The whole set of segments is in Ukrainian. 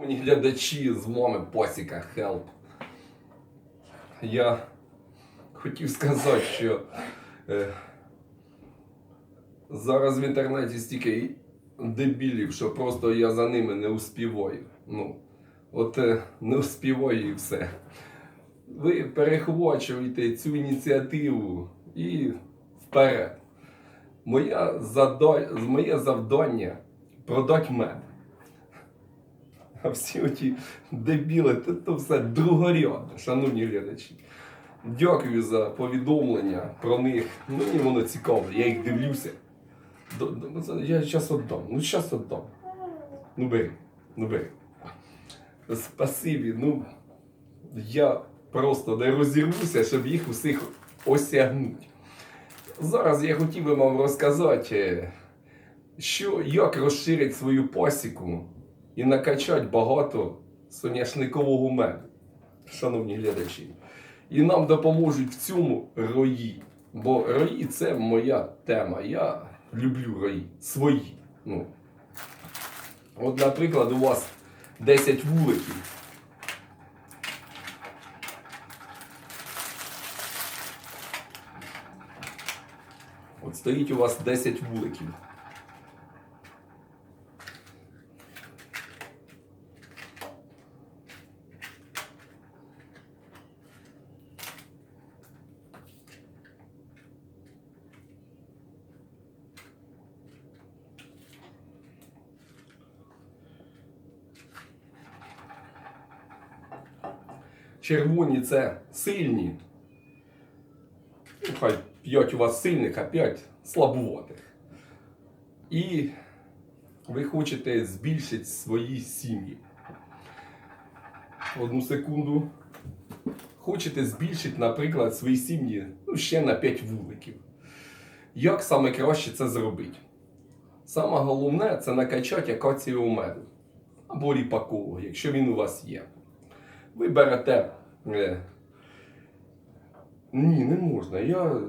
Мені глядачі з мами Посіка Хелп. Я хотів сказати, що е, зараз в інтернеті стільки дебілів, що просто я за ними не успіваю. Ну, от е, не успіваю і все. Ви перехвачуєте цю ініціативу і вперед. Моя задо... Моє завдання продати мед. А всі оті дебіли, то, то все другорядно, шановні глядачі. Дякую за повідомлення про них. Мені воно цікаво, я їх дивлюся. Ну, Я зараз віддам. Ну, зараз віддам. Ну бери, ну бери. Спасибі. Ну, я просто не розірвуся, щоб їх усіх осягнути. Зараз я хотів би вам розказати, що, як розширити свою пасіку і накачати багато соняшникового меду, шановні глядачі. І нам допоможуть в цьому рої. Бо рої це моя тема. Я люблю рої свої. Ну. От, наприклад, у вас 10 вуликів. От стоїть у вас 10 вуликів. Червоні це сильні. Ну, хай 5 у вас сильних, а 5 слабуватих. І ви хочете збільшити свої сім'ї. Одну секунду. Хочете збільшити, наприклад, свої сім'ї ну, ще на 5 вуликів. Як саме краще це зробити? Саме головне це накачати акацієвого меду або ріпакового, якщо він у вас є. Ви берете. Е, Ні, не можна. Я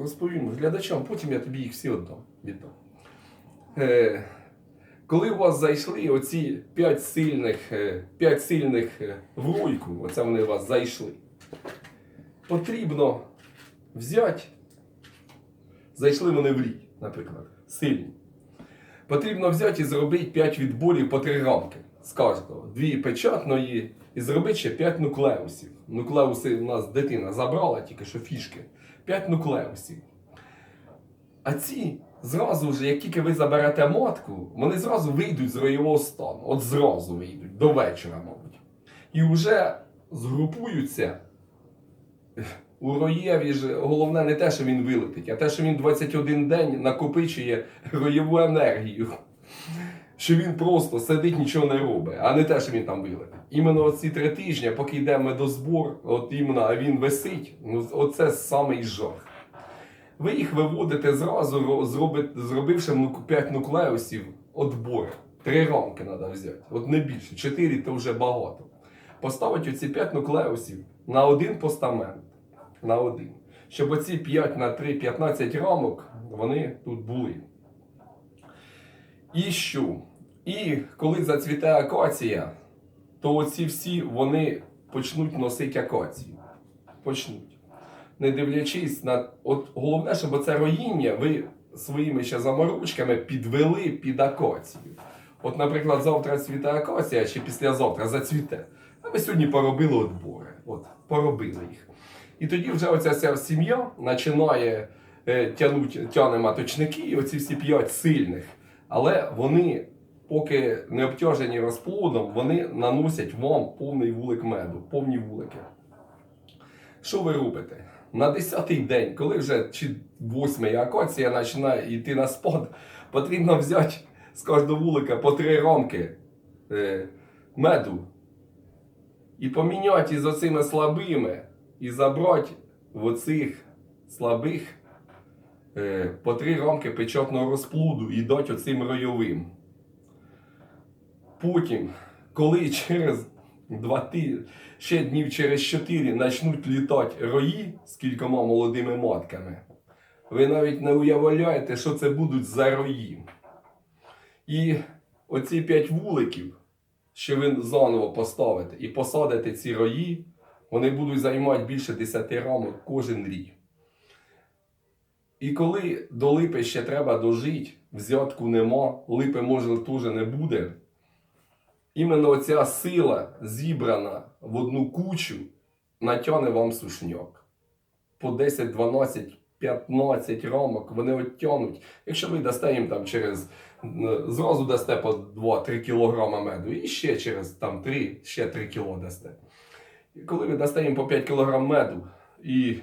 розповім глядачам, потім я тобі їх всі віддам. віддам. Е, коли у вас зайшли оці 5 сильних, е, 5 сильних е, в ройку, оце вони у вас зайшли, потрібно взяти, зайшли вони в рій, наприклад, сильні. Потрібно взяти і зробити 5 відборів по 3 рамки з кожного. Дві печатної і зробити ще 5 нуклеусів. Нуклеуси у нас дитина забрала тільки що фішки. 5 нуклеусів. А ці зразу ж, як тільки ви заберете матку, вони зразу вийдуть з роєвого стану. От зразу вийдуть, до вечора, мабуть. І вже згрупуються. У роєві ж головне не те, що він вилетить, а те, що він 21 день накопичує роєву енергію. Що він просто сидить, нічого не робить, а не те, що він там вилетить. Іменно ці три тижні, поки йде медозбор, от іменно, а він висить, ну оце самий жах. Ви їх виводите зразу, ро- зробивши ну, 5 нуклеусів отбор. Три рамки треба взяти. От не більше. Чотири то вже багато. Поставити оці 5 нуклеусів на один постамент. На один. Щоб оці 5 на 3, 15 рамок, вони тут були. І що? І коли зацвіте акація, то оці всі вони почнуть носити акацію. Почнуть. Не дивлячись на. От головне, щоб оце роїння ви своїми ще заморочками підвели під акацію. От, наприклад, завтра цвіте акація, чи післязавтра зацвіте. А ми сьогодні поробили отбори. От, поробили їх. І тоді вже оця вся сім'я починає е, тянуть, тяне маточники, оці всі п'ять сильних. Але вони, поки не обтяжені розплодом, вони наносять вам повний вулик меду, повні вулики. Що ви робите? На 10-й день, коли вже чи 8 акація починає йти на спад, потрібно взяти з кожного вулика по три рамки е, меду і поміняти із оцими слабими і забрати в оцих слабих е, по три рамки печатного розплуду і дати оцим ройовим. Потім, коли через два ще днів через чотири почнуть літати рої з кількома молодими матками, ви навіть не уявляєте, що це будуть за рої. І оці п'ять вуликів що ви заново поставите і посадите ці рої, вони будуть займати більше 10 рамок кожен рік. І коли до липи ще треба дожити, взятку нема, липи може теж не буде. Іменно оця сила, зібрана в одну кучу, натягне вам сушняк. По 10, 12, 15 рамок вони оттянуть. Якщо ви дасте їм там через зразу дасте по 2-3 кілограма меду, і ще через там 3, ще 3 кіло дасте. І коли ви дасте їм по 5 кілограм меду і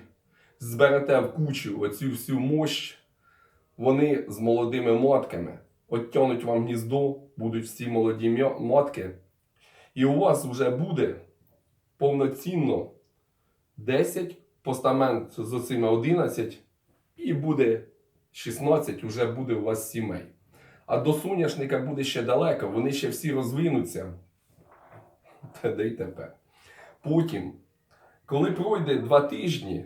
зберете в кучу оцю всю мощь, вони з молодими матками оттянуть вам гніздо, будуть всі молоді матки, і у вас вже буде повноцінно 10 постамент з оцими 11, і буде 16, вже буде у вас сімей. А до соняшника буде ще далеко, вони ще всі розвинуться. Та й тепер. Потім, коли пройде два тижні,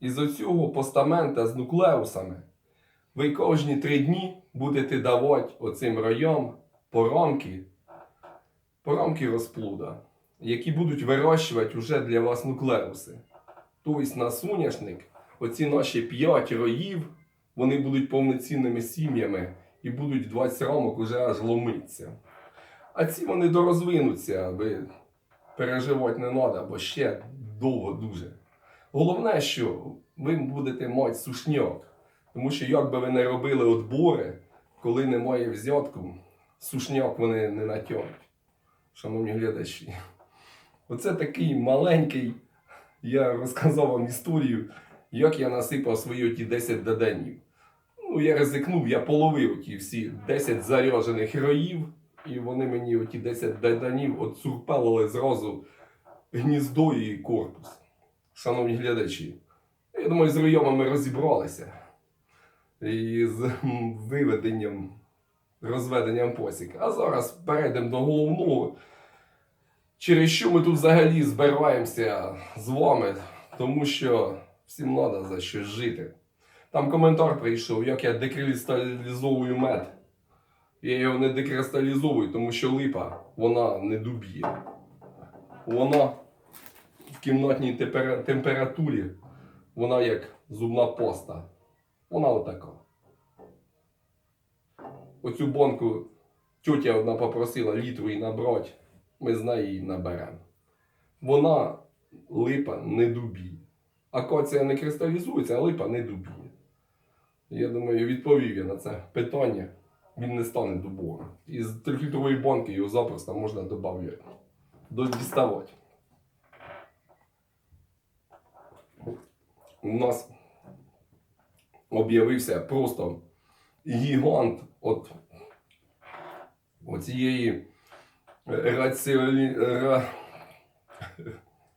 із оцього постамента з нуклеусами, ви кожні три дні будете давати оцим роям порамки, порамки розплуда, які будуть вирощувати вже для вас нуклеуси. Тобто на соняшник оці наші 5 роїв, вони будуть повноцінними сім'ями і будуть 20 рамок уже аж ломитися. А ці вони дорозвинуться, ви переживати не треба, бо ще довго дуже. Головне, що ви будете мати сушняк. Тому що як би ви не робили отбори, коли немає взятку, сушняк вони не натягнуть. Шановні глядачі. Оце такий маленький, я розказав вам історію, як я насипав свої ті 10 доденів. Ну, я ризикнув, я половив ті всі 10 заряджених героїв, і вони мені оті 10 доданів отсурпелили зразу гніздо і корпус. Шановні глядачі, я думаю, з районами розібралися. І з виведенням, розведенням посіка. А зараз перейдемо до головного. Через що ми тут взагалі збираємося з вами, тому що всім треба за щось жити. Там коментар прийшов, як я декристалізовую мед. Я його не декристалізовую, тому що липа, вона не дубіє. Вона в кімнатній температурі, вона як зубна поста. Вона отака. Оцю банку тьотя одна попросила літру її набрати, ми з нею її наберемо. Вона липа не дубіє. Акація не кристалізується, а липа не дубіє. Я думаю, відповів я на це питання. Він не стане дубовим. Із трьохлітрової банки його запросто можна додати. Діставати. У нас об'явився просто гігант от оцієї раціоні... ра...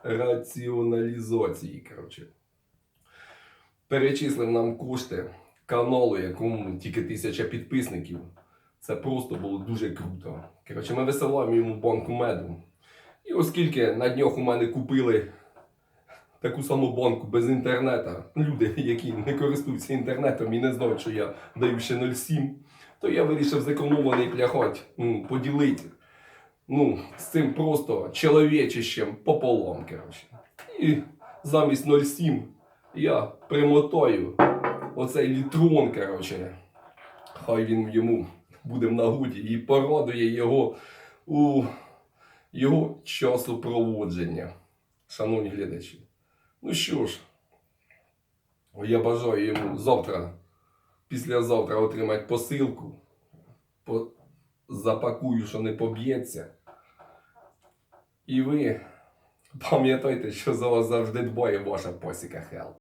раціоналізації. Коротше. Перечислив нам кошти каналу, якому тільки тисяча підписників. Це просто було дуже круто. Коротше, ми висилаємо йому банку меду. І оскільки на днях у мене купили таку саму банку без інтернету, люди, які не користуються інтернетом і не знають, що я даю ще 0,7, то я вирішив зекономлений пляхать ну, поділити. Ну, з цим просто чоловічищем пополам, коротше. І замість 0,7 я примотаю оцей літрон, коротше. Хай він йому буде в нагоді і порадує його у його часу проводження. Шановні глядачі. Ну що ж, я бажаю йому завтра, післязавтра отримати посилку. По... Запакую, що не поб'ється. І ви пам'ятайте, що за вас завжди дбає ваша посіка Хел.